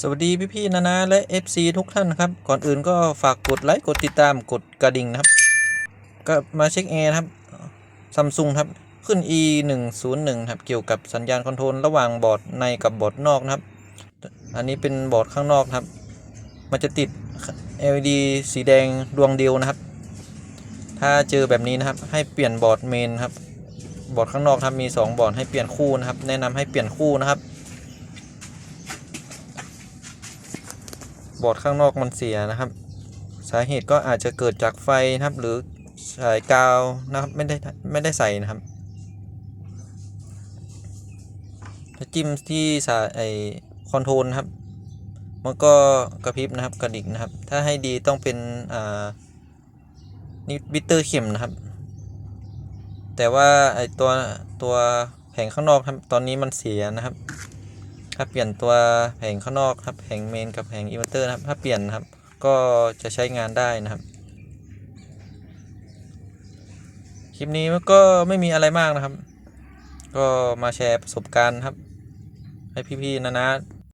สวัสดีพี่ ๆ นานา และ FC ทุกท่านนะครับ ก่อนอื่นก็ฝากกดไลค์ กดติดตามกดกระดิ่งนะครับ ก็มาเช็คแอร์ครับซัมซุงครับ ขึ้น e 1 0 1ครับ เกี่ยวกับสัญญาณคอนโทรลระหว่างบอร์ดในกับบอร์ดนอกนะครับ อันนี้เป็นบอร์ดข้างนอกครับ มันจะติด LED สีแดงดวงเดียวนะครับ ถ้าเจอแบบนี้นะครับ ให้เปลี่ยนบอร์ดเมนครับ บอร์ดข้างนอกครับมี 2 บอร์ดให้เปลี่ยนคู่นะครับ แนะนำให้เปลี่ยนคู่นะครับ บอร์ดข้างนอกมันเสียนะครับ สาเหตุก็อาจจะเกิดจากไฟนะครับ หรือสายกาวนะครับไม่ได้ไม่ได้ใส่นะครับถ้าจิ้มที่สายไอคอนโทรลครับ มันก็กระพริบนะครับกระดิกนะครับ ถ้าให้ดีต้องเป็นอ่านี่บิตเตอร์เข็มนะครับ แต่ว่าไอตัวตัวแผงข้างนอกครับตอนนี้มันเสียนะครับ ถ้าเปลี่ยนตัวแผงข้างนอกครับแผงเมนกับแผงอินเวอร์เตอร์นะครับ ถ้าเปลี่ยนครับ ก็จะใช้งานได้นะครับ คลิปนี้ก็ไม่มีอะไรมากนะครับ ก็มาแชร์ประสบการณ์ครับ ให้พี่ๆนะนะ